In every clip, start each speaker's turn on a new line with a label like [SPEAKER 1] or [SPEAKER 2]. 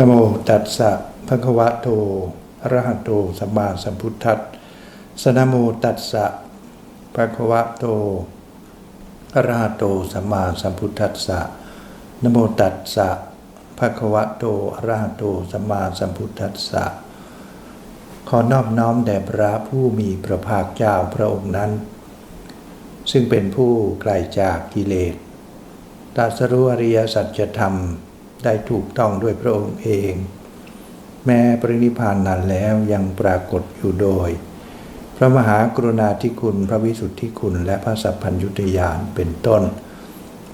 [SPEAKER 1] นโมตัสสะภะคะวะโตอะระหะโตสัมมาสัมพุทธัสสะนโมตัสสะภะคะวะโตอะระหะโตสัมมาสัมพุทธัสสะนโมตัสสะภะคะวะโตอะระหะโตสัมมาสัมพุทธัสสะขอนอบน้อมแด่พระผู้มีพระภาคเจ้าพระองค์นั้น ซึ่งเป็นผู้ไกลจากกิเลสตรัสรู้อริยสัจธรรม ได้ถูกต้องด้วยพระองค์เอง แม้ปรินิพานนานแล้วยังปรากฏอยู่โดย พระมหากรุณาธิคุณพระวิสุทธิคุณ และพระสัพพัญญุตยานเป็นต้น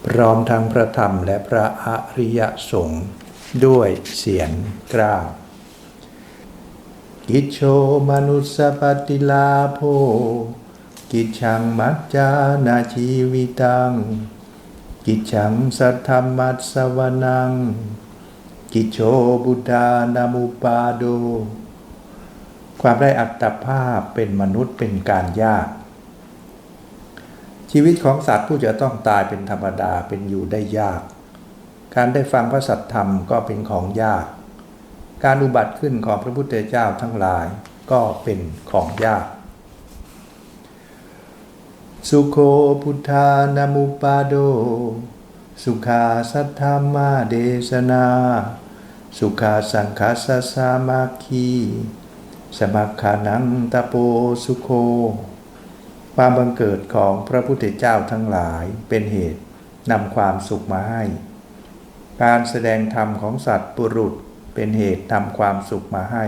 [SPEAKER 1] พร้อมทั้งพระธรรมและพระอริยสงฆ์ด้วยเสียงกล้าวกิจโชมนุสสปฏิลาโภกิจชังมัจจานาชีวิตัง กิจฉังสัทธรรมัสสวนัง กิจโชบุตานามุปาโด ความได้อัตภาพเป็นมนุษย์เป็นการยาก ชีวิตของสัตว์ผู้จะต้องตายเป็นธรรมดาเป็นอยู่ได้ยาก การได้ฟังพระสัทธรรมก็เป็นของยาก การอุบัติขึ้นของพระพุทธเจ้าทั้งหลายก็เป็นของยาก สุโคพุทธานามุปาโด สุขาสัทธามาเดสนา สุขาสังคาสสามาคีสมัคขานังตะโปสุโค ความบังเกิดของพระพุทธเจ้าทั้งหลายเป็นเหตุนำความสุขมาให้ การแสดงธรรมของสัตว์ปุรุษเป็นเหตุนำความสุขมาให้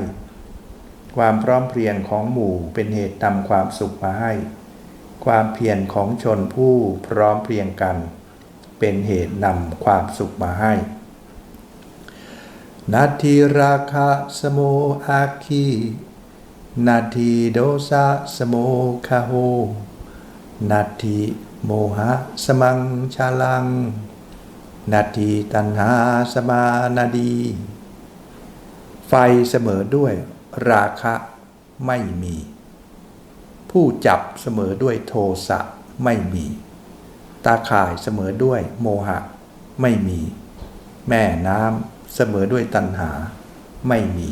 [SPEAKER 1] ความพร้อมเพรียงของหมู่เป็นเหตุนำความสุขมาให้ ความเพียรของชนผู้พร้อมเพรียงกัน เป็นเหตุนำความสุขมาให้ นาทีราคะสโมอาคีนาทีโดสะสโมคาโหนาทีโมหะสมังชาลัง นาทีตัณหาสมานาดี ไฟเสมอด้วยราคะไม่มี ผู้จับเสมอด้วยโทสะไม่มี ตาข่ายเสมอด้วยโมหะ ไม่มี แม่น้ำเสมอด้วยตัณหา ไม่มี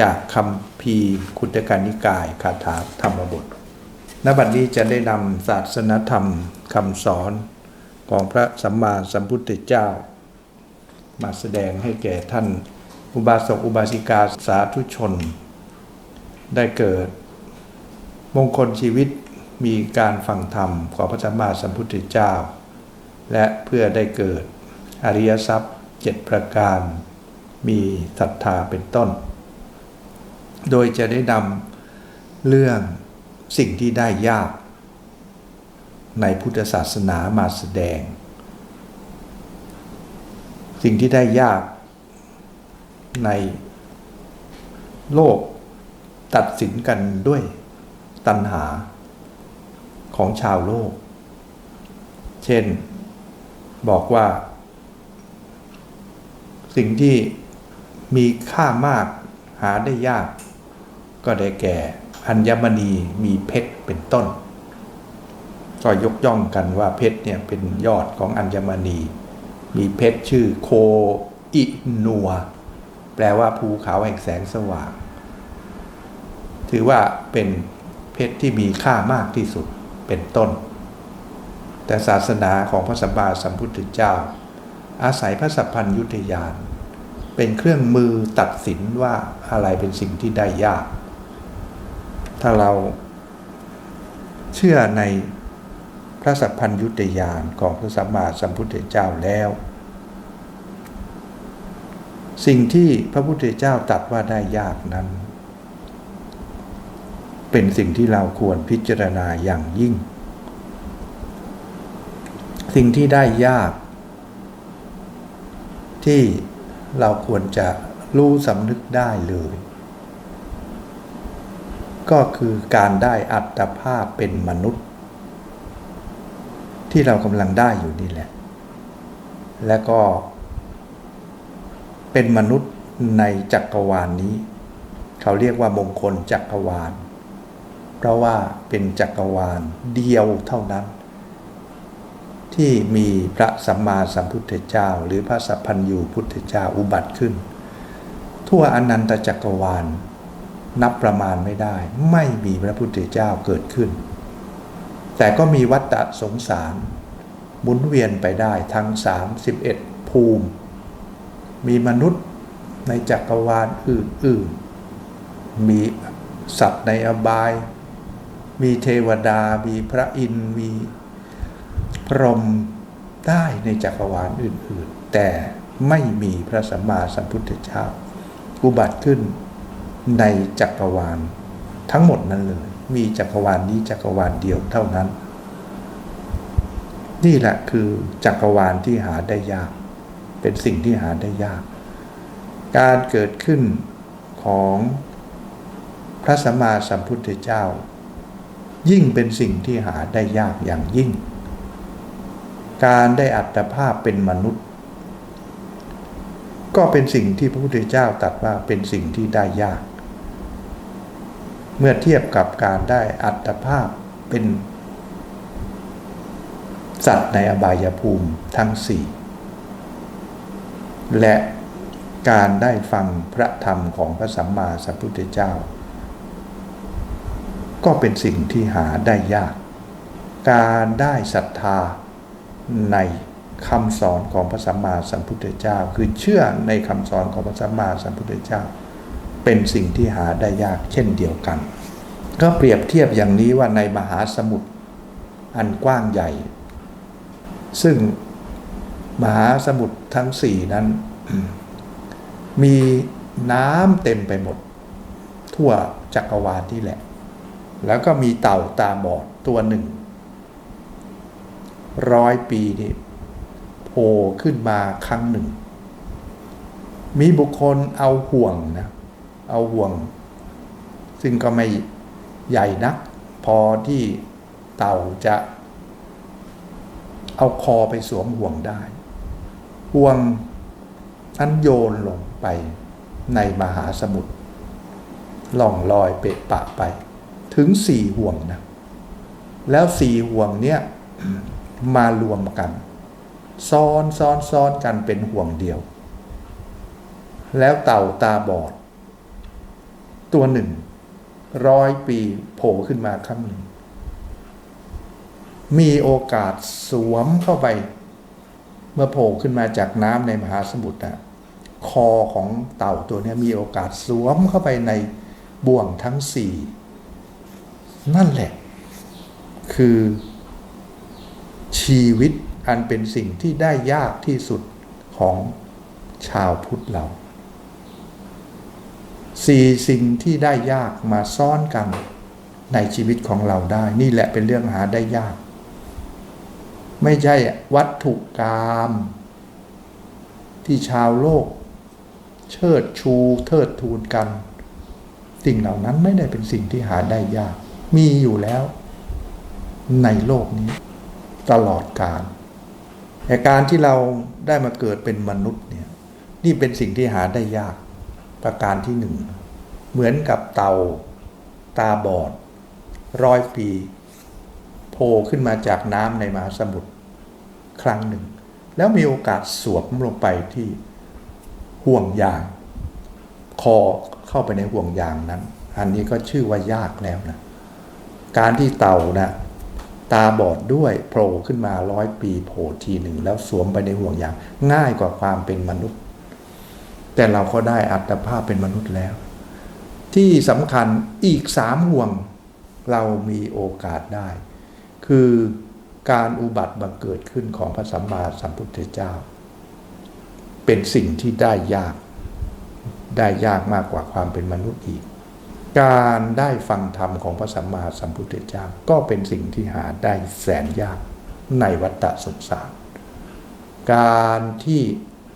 [SPEAKER 1] จากคำพีคุตกานิกายคาถาธรรมบทณบัดนี้จะได้นำศาสนธรรมคำสอนของพระสัมมาสัมพุทธเจ้า มาแสดงให้แก่ท่าน อุบาสกอุบาสิกาสาธุชน ได้เกิด มงคลชีวิตมีการฟังธรรมของพระสัมมาสัมพุทธเจ้า และเพื่อได้เกิดอริยทรัพย์เจ็ดประการ มีศรัทธาเป็นต้น โดยจะได้นำเรื่องสิ่งที่ได้ยาก ในพุทธศาสนามาแสดง สิ่งที่ได้ยากในโลกตัดสินกันด้วย ตัณหาของชาวโลก เช่น บอกว่า สิ่งที่มีค่ามากหาได้ยาก ก็ได้แก่อัญมณีมีเพชรเป็นต้น ก็ยกย่องกันว่าเพชรเนี่ยเป็นยอดของอัญมณี มีเพชรชื่อโคอินัว แปลว่าภูเขาแห่งแสงสว่าง ถือว่าเป็น เพชรที่มีค่ามากที่สุดเป็นต้น แต่ศาสนาของพระสัมมาสัมพุทธเจ้า อาศัยพระสัพพัญยุทยาน เป็นเครื่องมือตัดสินว่าอะไรเป็นสิ่งที่ได้ยาก ถ้าเราเชื่อในพระสัพพัญยุตยานของพระสัมมาสัมพุทธเจ้าแล้ว สิ่งที่พระพุทธเจ้าตรัสว่าได้ยากนั้น เป็นสิ่งที่เราควรพิจารณาอย่างยิ่ง สิ่งที่ได้ยาก ที่เราควรจะรู้สำนึกได้เลย ก็คือการได้อัตภาพเป็นมนุษย์ ที่เรากำลังได้อยู่นี่แหละ และก็ เป็นมนุษย์ในจักรวาลนนี้ เขาเรียกว่ามงคลจักรวาล เพราะว่าเป็นจักรวาลเดียวเท่านั้น ที่มีพระสัมมาสัมพุทธเจ้า หรือพระสัพพัญญูพุทธเจ้าอุบัติขึ้น ทั่วอนันตจักรวาลนับประมาณไม่ได้ ไม่มีพระพุทธเจ้าเกิดขึ้น แต่ก็มีวัฏฏะสงสารหมุนเวียนไปได้ทั้ง 31 ภูมิ มีมนุษย์ในจักรวาลอื่น ๆ มีสัตว์ในอบาย มีเทวดา มีพระอินทร์มีพรหมได้ในจักรวาลอื่น ๆ แต่ไม่มีพระสัมมาสัมพุทธเจ้าอุบัติขึ้นในจักรวาลทั้งหมดนั้นเลย มีจักรวาลนี้จักรวาลเดียวเท่านั้น นี่แหละคือจักรวาลที่หาได้ยาก เป็นสิ่งที่หาได้ยาก การเกิดขึ้นของพระสัมมาสัมพุทธเจ้า ยิ่งเป็นสิ่งที่หาได้ยากอย่างยิ่ง การได้อัตภาพเป็นมนุษย์ ก็เป็นสิ่งที่พระพุทธเจ้าตรัสว่าเป็นสิ่งที่ได้ยาก เมื่อเทียบกับการได้อัตภาพเป็นสัตว์ในอบายภูมิทั้งสี่และการได้ฟังพระธรรมของพระสัมมาสัมพุทธเจ้า ก็เป็นสิ่งที่หาได้ยาก การได้ศรัทธาในคำสอนของพระสัมมาสัมพุทธเจ้า คือเชื่อในคำสอนของพระสัมมาสัมพุทธเจ้า เป็นสิ่งที่หาได้ยากเช่นเดียวกัน ก็เปรียบเทียบอย่างนี้ว่าในมหาสมุทรอันกว้างใหญ่ ซึ่งมหาสมุทรทั้งสี่นั้น มีน้ำเต็มไปหมด ทั่วจักรวาลที่แหละ แล้วก็มีเต่าตาบอดตัวหนึ่ง ร้อยปีนี่โผล่ขึ้นมาครั้งหนึ่ง มีบุคคลเอาห่วงนะ เอาห่วง ซึ่งก็ไม่ใหญ่นัก พอที่เต่าจะ เอาคอไปสวมห่วงได้ ห่วงนั้นโยนลงไปในมหาสมุทรล่องลอยเปะปะไป ถึงสี่ห่วงนะ แล้วสี่ห่วงเนี้ยมารวมกัน ซ้อนซ้อนซ้อนกันเป็นห่วงเดียว แล้วเต่าตาบอด ตัวหนึ่ง ร้อยปีโผล่ขึ้นมาครั้งหนึ่ง มีโอกาสสวมเข้าไป เมื่อโผล่ขึ้นมาจากน้ำในมหาสมุทรอะคอของเต่าตัวนี้มีโอกาสสวมเข้าไปในบ่วงทั้งสี่ นั่นแหละ คือชีวิตอันเป็นสิ่งที่ได้ยากที่สุดของชาวพุทธเราสี่สิ่งที่ได้ยากมาซ่อนกันในชีวิตของเราได้ นี่แหละเป็นเรื่องหาได้ยาก ไม่ใช่วัตถุกรรมที่ชาวโลก เชิดชูเทิดทูนกัน สิ่งเหล่านั้นไม่ได้เป็นสิ่งที่หาได้ยาก มีอยู่แล้ว ในโลกนี้ ตลอดกาลแต่การที่เราได้มาเกิดเป็นมนุษย์เนี่ย นี่เป็นสิ่งที่หาได้ยาก ประการที่หนึ่ง เหมือนกับเต่า ตาบอด ร้อยปีโผล่ขึ้นมาจากน้ำในมหาสมุทรครั้งหนึ่ง แล้วมีโอกาสสวมลงไปที่ห่วงยาง คอเข้าไปในห่วงยางนั้น อันนี้ก็ชื่อว่ายากแล้วนะ การที่เต่านะตาบอดด้วยโผล่ขึ้นมาร้อยปีโผล่ทีหนึ่งแล้วสวมไปในห่วงยางง่ายกว่าความเป็นมนุษย์ แต่เราก็ได้อัตภาพเป็นมนุษย์แล้ว ที่สำคัญอีกสามห่วงเรามีโอกาสได้ คือการอุบัติบังเกิดขึ้นของพระสัมมาสัมพุทธเจ้า เป็นสิ่งที่ได้ยาก ได้ยากมากกว่าความเป็นมนุษย์อีก การได้ฟังธรรมของพระสัมมาสัมพุทธเจ้าก็เป็นสิ่งที่หาได้แสนยากในวัฏสงสาร การที่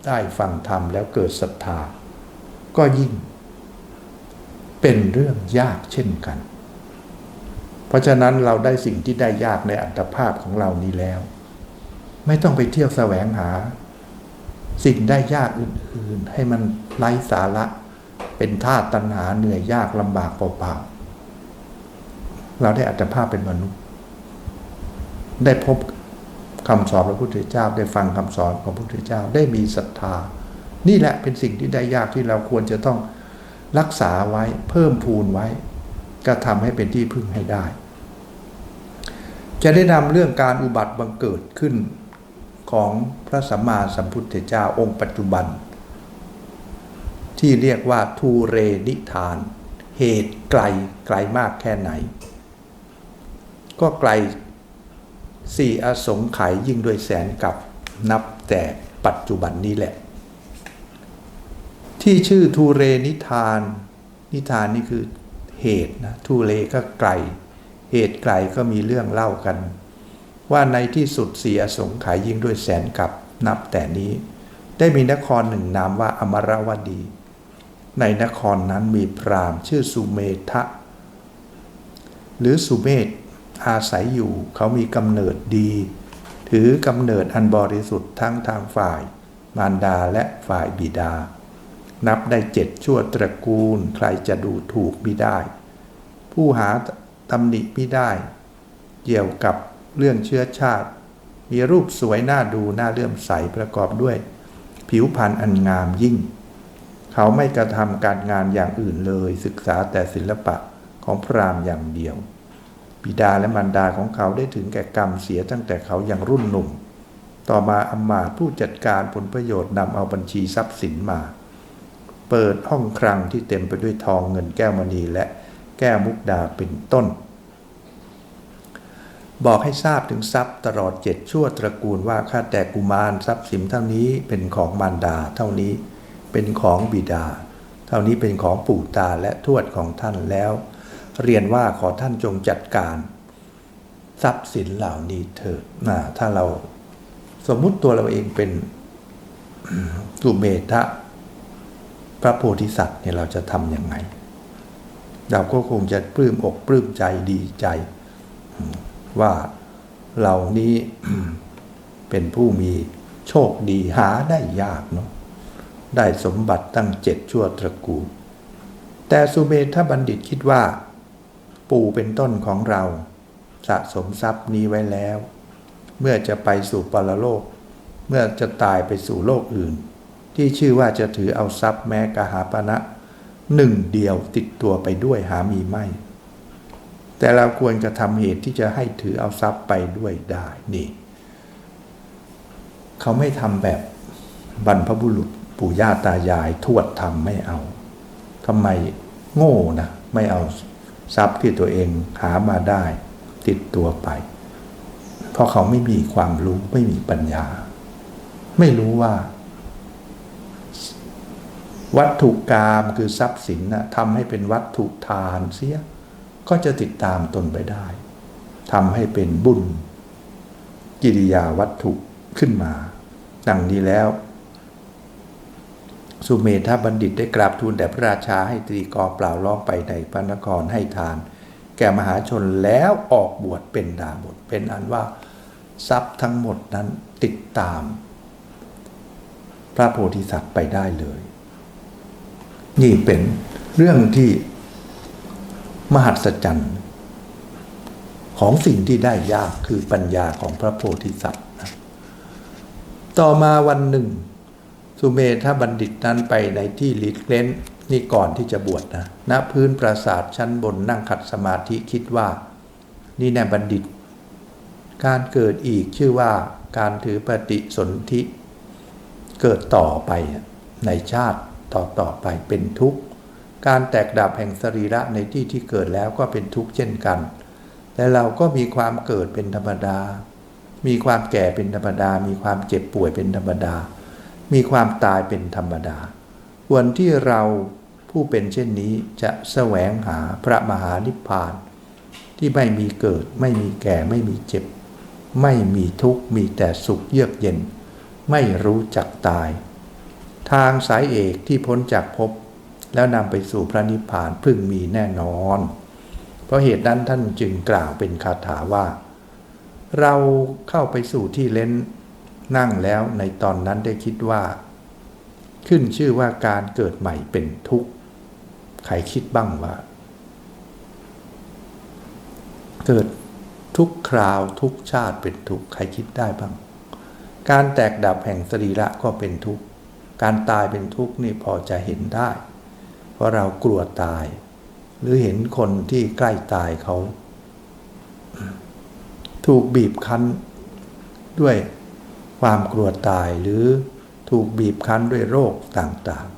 [SPEAKER 1] ได้ฟังธรรมแล้วเกิดศรัทธา ก็ยิ่งเป็นเรื่องยากเช่นกัน เพราะฉะนั้นเราได้สิ่งที่ได้ยากในอัตภาพของเรานี้แล้ว ไม่ต้องไปเที่ยวแสวงหา สิ่งได้ยากอื่นๆ ให้มันไร้สาระ เป็นท่าตัณหาเหนื่อยยากลำบากเปล่าๆเราได้อัตภาพเป็นมนุษย์ ได้พบคำสอนพระพุทธเจ้า ได้ฟังคำสอนของพระพุทธเจ้าได้มีศรัทธา นี่แหละเป็นสิ่งที่ได้ยากที่เราควรจะต้องรักษาไว้เพิ่มพูนไว้ ก็ทำให้เป็นที่พึ่งให้ได้ จะได้นำเรื่องการอุบัติบังเกิดขึ้นของพระสัมมาสัมพุทธเจ้าองค์ปัจจุบัน ที่เรียกว่าทูเรนิทาน เหตุไกลไกลมากแค่ไหน ก็ไกลสี่อสงไขยยิ่งด้วยแสนกับนับแต่ปัจจุบันนี้แหละ ที่ชื่อทูเรนิทาน นิทานนี่คือเหตุนะทูเรก็ไกล เหตุไกลก็มีเรื่องเล่ากัน ว่าในที่สุดสียสงไขยยิ่งด้วยแสนกับนับแต่นี้ ได้มีนครหนึ่งนามว่าอมรวดี ในนครนั้นมีพราหมณ์ชื่อสุเมธะ หรือสุเมธอาศัยอยู่เขามีกำเนิดดี ถือกำเนิดอันบริสุทธิ์ทั้งทางฝ่าย มารดาและฝ่ายบิดา นับได้เจ็ดชั่วตระกูลใครจะดูถูกมิได้ ผู้หาตำหนิมิได้ เกี่ยวกับเรื่องเชื้อชาติ มีรูปสวยน่าดูน่าเลื่อมใสประกอบด้วย ผิวพรรณอันงามยิ่ง เขาไม่กระทำการงานอย่างอื่นเลย ศึกษาแต่ศิลปะของพราหมณ์อย่างเดียว บิดาและมารดาของเขาได้ถึงแก่กรรมเสียตั้งแต่เขายังรุ่นหนุ่ม ต่อมาอำมาตผู้จัดการผลประโยชน์นำเอาบัญชีทรัพย์สินมา เปิดห้องคลังที่เต็มไปด้วยทองเงินแก้วมณีและแก้วมุกดาเป็นต้น บอกให้ทราบถึงทรัพย์ตลอดเจ็ดชั่วตระกูลว่าข้าแต่กุมารทรัพย์สินเท่านี้เป็นของมารดาเท่านี้ เป็นของบิดา เท่านี้เป็นของปู่ตาและทวดของท่านแล้ว เรียนว่าขอท่านจงจัดการ ทรัพย์สินเหล่านี้เถิดนะถ้าเราสมมุติตัวเราเองเป็นสุเมธะพระโพธิสัตว์เนี่ยเราจะทำยังไง เราก็คงจะปลื้มอกปลื้มใจดีใจ ว่าเหล่านี้เป็นผู้มีโชคดีหาได้ยากเนาะ ได้สมบัติตั้งเจ็ดชั่วตระกูล แต่สุเมธบัณฑิตคิดว่า ปู่เป็นต้นของเรา สะสมทรัพย์นี้ไว้แล้ว เมื่อจะไปสู่ปรโลก เมื่อจะตายไปสู่โลกอื่น ที่ชื่อว่าจะถือเอาทรัพย์แม้กหาปณะหนึ่งเดียวติดตัวไปด้วยหามีไม่ แต่เราควรจะทำเหตุที่จะให้ถือเอาทรัพย์ไปด้วยได้นี่ เขาไม่ทำแบบบรรพบุรุษ ปู่ย่าตายายทวดทำไม่เอา ทำไมโง่นะไม่เอาทรัพย์ที่ตัวเองหามาได้ ติดตัวไป เพราะเขาไม่มีความรู้ไม่มีปัญญา ไม่รู้ว่า วัตถุกรรมคือทรัพย์สินนะทำให้เป็นวัตถุทานเสีย ก็จะติดตามตนไปได้ทำให้เป็นบุญกิริยาวัตถุขึ้นมา ดังนี้แล้ว สุเมธาบัณฑิตได้กราบทูลแด่พระราชาให้ตรีกอเปล่าล้อมไปในพระนครให้ทาน แก่มหาชนแล้วออกบวชเป็นดาบทเป็นอันว่าทรัพย์ทั้งหมดนั้นติดตาม พระโพธิสัตว์ไปได้เลย นี่เป็นเรื่องที่มหัศจรรย์ของสิ่งที่ได้ยากคือปัญญาของพระโพธิสัตว์นะต่อมาวันหนึ่ง สุเมธาบัณฑิตนั้นไปในที่ลิดเล้นนี่ก่อนที่จะบวชนะณพื้นปราสาทชั้นบนนั่งขัดสมาธิคิดว่า นี่แน่บัณฑิต การเกิดอีกชื่อว่าการถือปฏิสนธิเกิดต่อไปในชาติต่อต่อไปเป็นทุกข์ การแตกดับแห่งสรีระในที่ที่เกิดแล้วก็เป็นทุกข์เช่นกัน แต่เราก็มีความเกิดเป็นธรรมดา มีความแก่เป็นธรรมดา มีความเจ็บป่วยเป็นธรรมดา มีความตายเป็นธรรมดาควรที่เราผู้เป็นเช่นนี้จะแสวงหาพระมหานิพพาน ที่ไม่มีเกิด ไม่มีแก่ไม่มีเจ็บ ไม่มีทุกข์มีแต่สุขเยือกเย็น ไม่รู้จักตาย ทางสายเอกที่พ้นจากภพแล้วนำไปสู่พระนิพพานพึ่งมีแน่นอน เพราะเหตุนั้นท่านจึงกล่าวเป็นคาถาว่า เราเข้าไปสู่ที่เล้น นั่งแล้วในตอนนั้นได้คิดว่า ขึ้นชื่อว่าการเกิดใหม่เป็นทุกข์ ใครคิดบ้างว่า เกิดทุกคราวทุกชาติเป็นทุกข์ ใครคิดได้บ้าง การแตกดับแห่งสรีระก็เป็นทุกข์ การตายเป็นทุกข์นี่พอจะเห็นได้ เพราะเรากลัวตาย หรือเห็นคนที่ใกล้ตายเขา ถูกบีบคั้นด้วย ความกลัวตายหรือถูกบีบคั้นด้วยโรคต่าง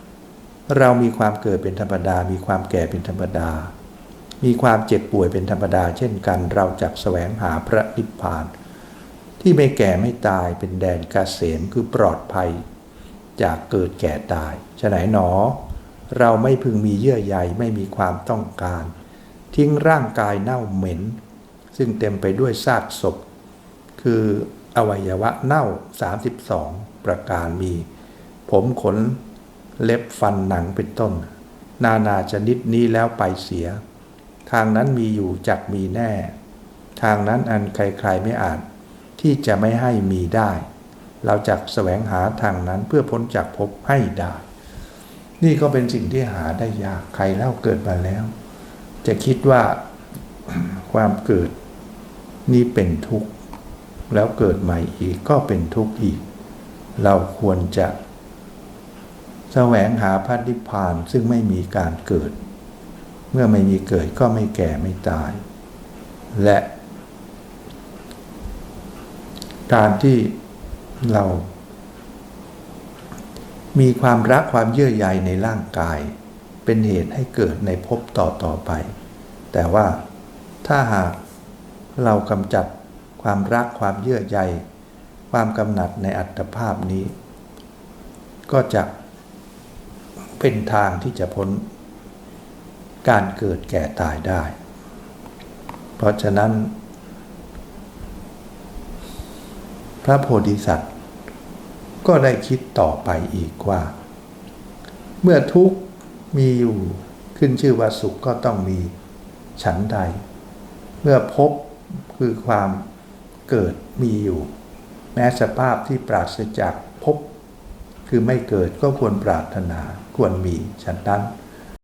[SPEAKER 1] ๆ เรามีความเกิดเป็นธรรมดา มีความแก่เป็นธรรมดา มีความเจ็บป่วยเป็นธรรมดา เช่นกัน เราจักแสวงหาพระนิพพาน ที่ไม่แก่ไม่ตายเป็นแดนกาเสมคือปลอดภัย จากเกิดแก่ตายฉะไหนหนอ เราไม่พึงมีเยื่อใยไม่มีความต้องการ ทิ้งร่างกายเน่าเหม็น ซึ่งเต็มไปด้วยซากศพ คือ อวัยวะเน่า 32 ประการมี ผมขนเล็บฟันหนังเป็นต้น นานาชนิดนี้แล้วไปเสีย ทางนั้นมีอยู่จักมีแน่ ทางนั้นอันใครๆไม่อาจ ที่จะไม่ให้มีได้ เราจักแสวงหาทางนั้นเพื่อพ้นจากภพให้ได้ นี่ก็เป็นสิ่งที่หาได้ยากใครเล่าเกิดมาแล้ว จะคิดว่าความเกิดนี่เป็นทุกข์ แล้วเกิดใหม่อีกก็เป็นทุกข์อีก เราควรจะแสวงหาพระนิพพานซึ่งไม่มีการเกิด เมื่อไม่มีเกิดก็ไม่แก่ไม่ตาย และ การที่เรามีความรักความเยื่อใยในร่างกาย เป็นเหตุให้เกิดในภพต่อต่อไป แต่ว่าถ้าหากเรากำจัด ความรักความเยื่อใย ความกำหนัดในอัตภาพนี้ ก็จะเป็นทางที่จะพ้นการเกิดแก่ตายได้ เพราะฉะนั้น พระโพธิสัตว์ ก็ได้คิดต่อไปอีกว่า เมื่อทุกข์มีอยู่ขึ้นชื่อว่าสุขก็ต้องมีฉันใด เมื่อพบคือความ เกิดมีอยู่ แม้สภาพที่ปราศจากพบคือไม่เกิดก็ควรปรารถนาควรมีฉันนั้น